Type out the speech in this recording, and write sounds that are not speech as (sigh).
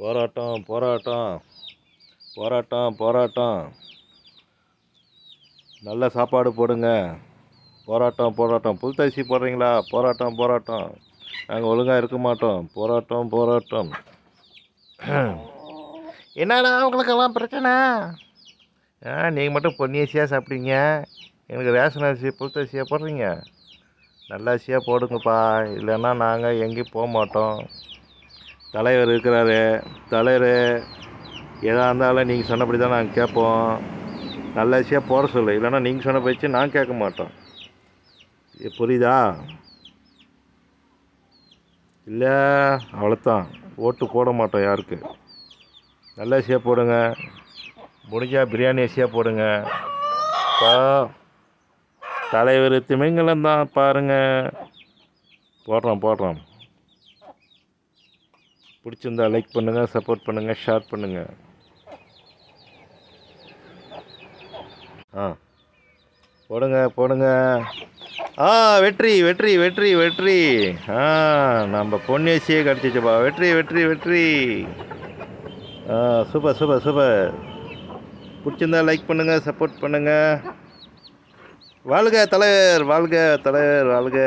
போராட்டம் போராட்டம். போராட்டம் போராட்டம். நல்ல சாப்பாடு போடுங்க. போராட்டம் போராட்டம். புல்தரிசி போடுறீங்களா? போராட்டம் போராட்டம். நாங்கள் ஒழுங்காக இருக்க மாட்டோம். போராட்டம் போராட்டம். (clears throat) என்னடா உங்களுக்கெல்லாம் பிரச்சனை? ஆ நீங்கள் மட்டும் பொன்னியரிசியாக சாப்பிட்டீங்க. எனக்கு ரேஷன் அரிசி புல்தரிசியாக போடுறீங்க. நல்ல அரிசியாக போடுங்கப்பா. இல்லைன்னா நாங்கள் எங்கேயும் போக மாட்டோம். தலைவர் இருக்கிறாரு. தலைவர் எதாக இருந்தாலும் நீங்கள் சொன்னபடி தான் நாங்கள் கேட்போம். நல்ல விஷயம் போட சொல்லு. இல்லைன்னா நீங்கள் சொன்ன போயிடுச்சு நான் கேட்க மாட்டோம். இது புரியுதா? இல்லை அவ்வளோத்தான் ஓட்டு போட மாட்டோம் யாருக்கு. நல்ல அரிசியாக போடுங்க. முடிஞ்சால் பிரியாணி அரிசியாக போடுங்க. இப்போ தலைவர் திமிங்கலம் தான் பாருங்கள் போடுறோம் போடுறோம். பிடிச்சிருந்தா லைக் பண்ணுங்கள் சப்போர்ட் பண்ணுங்கள் ஷேர் பண்ணுங்கள் ஆ. போடுங்க போடுங்க. ஆ வெற்றி வெற்றி வெற்றி வெற்றி. ஆ நம்ம பொன்னேசியே கிடச்சிச்சுப்பா. வெற்றி வெற்றி வெற்றி. ஆ சூப்பர் சூப்பர் சூப்பர் பிடிச்சிருந்தா லைக் பண்ணுங்கள் சப்போர்ட் பண்ணுங்கள் வாழ்க தலைவர் வாழ்க தலைவர் வாழ்க.